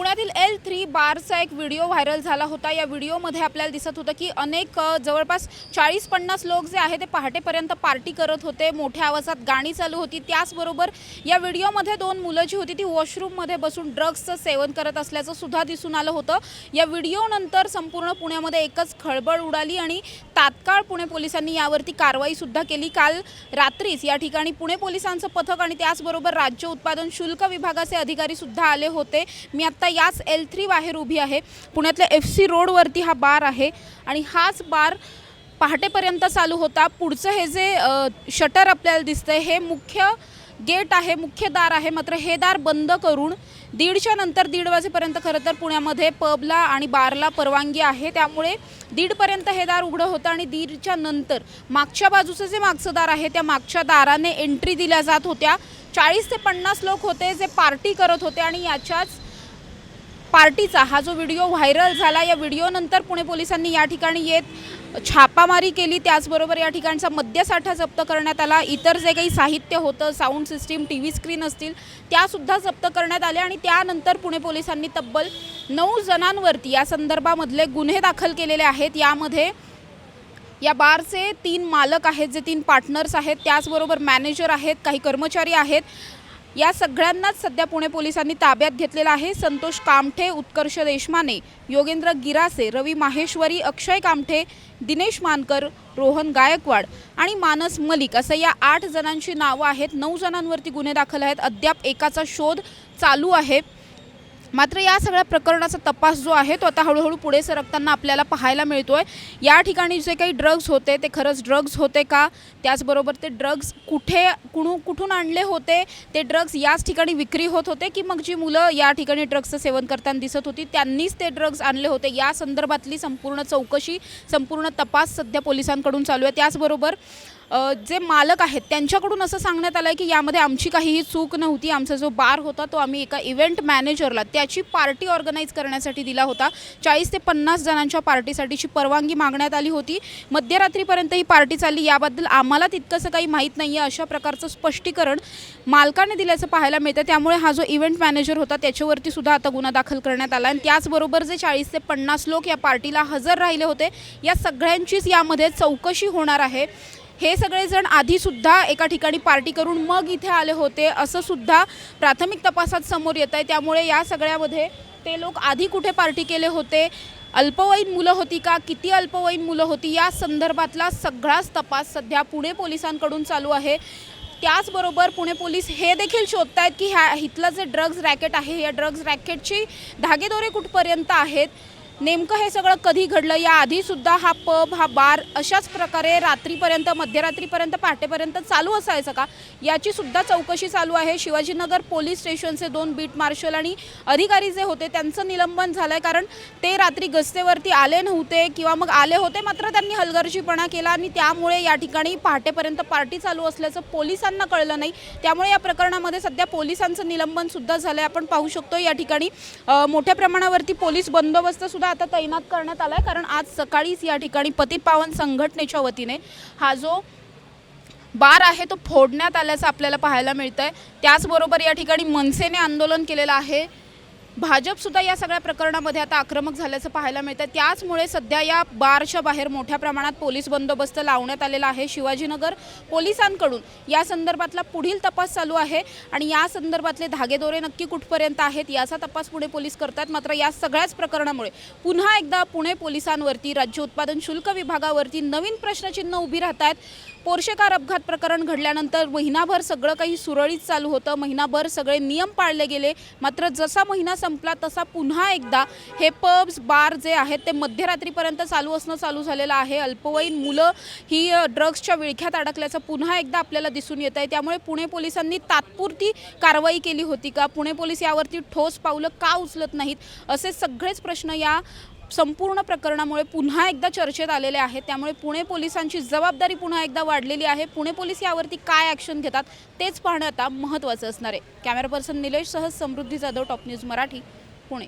पुण्यातील L three बारचा एक व्हिडिओ व्हायरल झाला होता. या व्हिडिओमध्ये आपल्याला दिसत होतं की अनेक जवळपास चाळीस पन्नास लोक जे आहे ते पहाटेपर्यंत पार्टी करत होते. मोठ्या आवाजात गाणी चालू होती. त्याचबरोबर या व्हिडिओमध्ये दोन मुलं जी होती ती वॉशरूममध्ये बसून ड्रग्सचं सेवन करत असल्याचं सुद्धा दिसून आलं होतं. या व्हिडिओनंतर संपूर्ण पुण्यामध्ये एकच खळबळ उडाली आणि तात्काळ पुणे पोलिसांनी यावरती कारवाईसुद्धा केली. काल रात्रीच या ठिकाणी पुणे पोलिसांचं पथक आणि त्याचबरोबर राज्य उत्पादन शुल्क विभागाचे अधिकारी सुद्धा आले होते. मी आत्ता याच एल थ्री बाहेर उभी आहे. पुण्यातल्या एफ सी रोडवरती हा बार आहे. आणि हाच बार पहाटेपर्यंत चालू होता. पुढचं हे जे शटर आपल्याला दिसतंय हे मुख्य गेट आहे मुख्य दार आहे. मात्र हे दार बंद करून दीडच्या नंतर दीड वाजेपर्यंत खरं तर पुण्यामध्ये पबला आणि बारला परवानगी आहे. त्यामुळे दीडपर्यंत हे दार उघडं होतं आणि दीडच्या नंतर मागच्या बाजूचं जे मागचं दार आहे त्या मागच्या दाराने एंट्री दिल्या जात होत्या. चाळीस ते पन्नास लोक होते जे पार्टी करत होते आणि याच्याच पार्टीचा हा जो व्हिडिओ व्हायरल झाला या व्हिडिओनंतर पुणे पोलिसांनी या ठिकाणी येत छापामारी केली. त्याचबरोबर या ठिकाणचा मद्यसाठा जप्त करण्यात आला. इतर जे काही साहित्य होतं sound system T V screen असतील त्यासुद्धा जप्त करण्यात आल्या आणि त्यानंतर पुणे पोलिसांनी तब्बल नऊ जणांवरती या संदर्भामधले गुन्हे दाखल केलेले आहेत. यामध्ये या बारचे तीन मालक आहेत जे तीन पार्टनर्स आहेत. त्याचबरोबर मॅनेजर आहेत काही कर्मचारी आहेत. या सगळ्यांनाच सध्या पुणे पोलिसांनी ताब्यात घेतलेलं आहे. संतोष कामठे उत्कर्ष देशमाने योगेंद्र गिरासे रवी माहेश्वरी अक्षय कामठे दिनेश मानकर रोहन गायकवाड आणि मानस मलिक असं या आठ जणांची नावं आहेत. नऊ जणांवरती गुन्हे दाखल आहेत. अद्याप एकाचा शोध चालू आहे. मात्र या सगळ्या प्रकरणाचा तपास जो आहे तो आता हळूहळू पुढे सरकताना आपल्याला पाहायला मिळतोय. या ठिकाणी जे काही ड्रग्ज होते ते खरंच ड्रग्ज होते का? त्याचबरोबर ते ड्रग्ज कुठे कुणू कुठून आणले होते? ते ड्रग्ज याच ठिकाणी विक्री होत होते की मग जी मुलं या ठिकाणी ड्रग्जचं सेवन करताना दिसत होती त्यांनीच ते ड्रग्ज आणले होते? या संदर्भातली संपूर्ण चौकशी संपूर्ण तपास सध्या पोलिसांकडून चालू आहे. त्याचबरोबर जे मालक आहेत त्यांच्याकडून असं सांगण्यात आलं आहे की यामध्ये आमची काहीही चूक नव्हती. आमचा जो बार होता तो आम्ही एका इव्हेंट मॅनेजरला त्याची पार्टी ऑर्गनाईज करण्यासाठी दिला होता. चाळीस ते पन्नास जणांच्या पार्टीसाठीची परवानगी मागण्यात आली होती. मध्यरात्रीपर्यंत ही पार्टी चालली. याबद्दल आम्हाला तितकंसं काही माहीत नाही आहे अशा प्रकारचं स्पष्टीकरण मालकाने दिल्याचं पाहायला मिळतं. त्यामुळे हा जो इव्हेंट मॅनेजर होता त्याच्यावरती सुद्धा आता गुन्हा दाखल करण्यात आला. आणि त्याचबरोबर जे चाळीस ते पन्नास लोक या पार्टीला हजर राहिले होते या सगळ्यांचीच यामध्ये चौकशी होणार आहे. हे सगळेजण आधीसुद्धा एका ठिकाणी पार्टी करून मग इथे आले होते असं सुद्धा प्राथमिक तपासात समोर येत आहे. त्यामुळे या सगळ्यामध्ये ते लोक आधी कुठे पार्टी केले होते अल्पवयीन मुलं होती का किती अल्पवयीन मुलं होती या संदर्भातला सगळाच तपास सध्या पुणे पोलिसांकडून चालू आहे. त्याचबरोबर पुणे पोलीस हे देखील शोधत आहेत की ह्या इथलं जे ड्रग्ज रॅकेट आहे या ड्रग्ज रॅकेटची धागेदोरे कुठपर्यंत आहेत? नेमकं हे सगळं कधी घडलं? या आधीसुद्धा हा पब हा बार अशाच प्रकारे रात्रीपर्यंत मध्यरात्रीपर्यंत पहाटेपर्यंत चालू असायचं का? याची सुद्धा चौकशी चालू आहे. शिवाजीनगर पोलीस स्टेशनचे दोन बीट मार्शल आणि अधिकारी जे होते त्यांचं निलंबन झालं आहे कारण ते रात्री गस्तेवरती आले नव्हते किंवा मग आले होते मात्र त्यांनी हलगर्जीपणा केला आणि त्यामुळे या ठिकाणी पहाटेपर्यंत पार्टी चालू असल्याचं पोलिसांना कळलं नाही. त्यामुळे या प्रकरणामध्ये सध्या पोलिसांचं निलंबन सुद्धा झालं आहे आपण पाहू शकतो या ठिकाणी मोठ्या प्रमाणावरती पोलीस बंदोबस्त सुद्धा आता तैनात करण्यात आला आहे कारण आज सकाळीच या ठिकाणी पती पावन संघटनेच्या वतीने हा जो बार आहे तो फोडण्यात आल्याचं आपल्याला पाहायला मिळतं आहे त्याचबरोबर या ठिकाणी मनसेने आंदोलन केलेलं आहे. भाजपसुद्धा या सगळ्या प्रकरणामध्ये आता आक्रमक झाल्याचं पाहायला मिळतं त्याचमुळे सध्या या बारच्या बाहेर मोठ्या प्रमाणात पोलीस बंदोबस्त लावण्यात आलेला आहे शिवाजीनगर पोलिसांकडून. या संदर्भातला पुढील तपास चालू आहे आणि या संदर्भातले धागेदोरे नक्की कुठपर्यंत आहेत याचा तपास पुणे पोलीस करतात. मात्र या सगळ्याच प्रकरणामुळे पुन्हा एकदा पुणे पोलिसांवरती राज्य उत्पादन शुल्क विभागावरती नवीन प्रश्नचिन्ह उभी राहत आहेत पोर्शेकार अपघात प्रकरण घडल्यानंतर महिनाभर सगळं काही सुरळीत चालू होतं. महिनाभर सगळे नियम पाळले गेले. मात्र जसा महिना संपला तसा पुन्हा एकदा हे पब्स बार जे आहेत ते मध्यरात्रीपर्यंत चालू असणं चालू झालेलं आहे. अल्पवयीन मुलं ही ड्रग्सच्या विळख्यात अडकल्याचं पुन्हा एकदा आपल्याला दिसून येत आहे त्यामुळे पुणे पोलिसांनी तात्पुरती कारवाई केली होती का? पुणे पोलीस यावरती ठोस पावलं का उचलत नाहीत? असे सगळेच प्रश्न या संपूर्ण प्रकरणामुळे पुन्हा एकदा चर्चेत आलेले आहेत. त्यामुळे पुणे पोलिसांची जबाबदारी पुन्हा एकदा वाढलेली आहे. पुणे पोलीस यावरती काय ॲक्शन घेतात तेच पाहणं आता महत्त्वाचं असणार आहे. कॅमेरा पर्सन निलेश सह Samruddhi Jadhav top news Marathi Pune.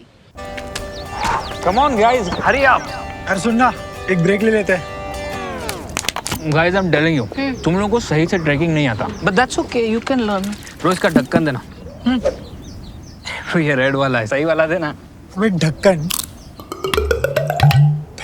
Come on guys hurry up अरे सुन ना एक ब्रेक ले लेते. हैं guys I am telling you तुम लोगों को सही से ट्रैकिंग नहीं आता. But that's okay, you can learn. रोज का ढक्कन देना. ये रेड वाला है सही वाला दे ना अबे ढक्कन